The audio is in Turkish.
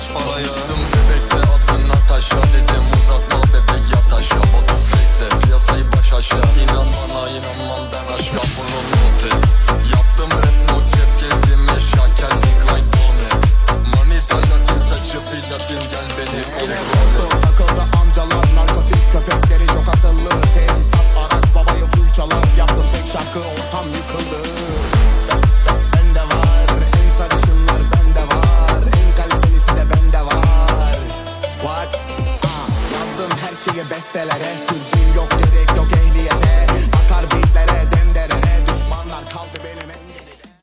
kaç paraya Dedim bebekte bebek yat aşağı Batu piyasayı baş aşağı İnan inanmam ben aşka bunu not Yaptım red not cep gezdim eşya Calvin Klein Dome Manita Latin saçı platin gel beni kontrol et Şeyi bestelere Sürdüğüm yok gerek yok ehliyete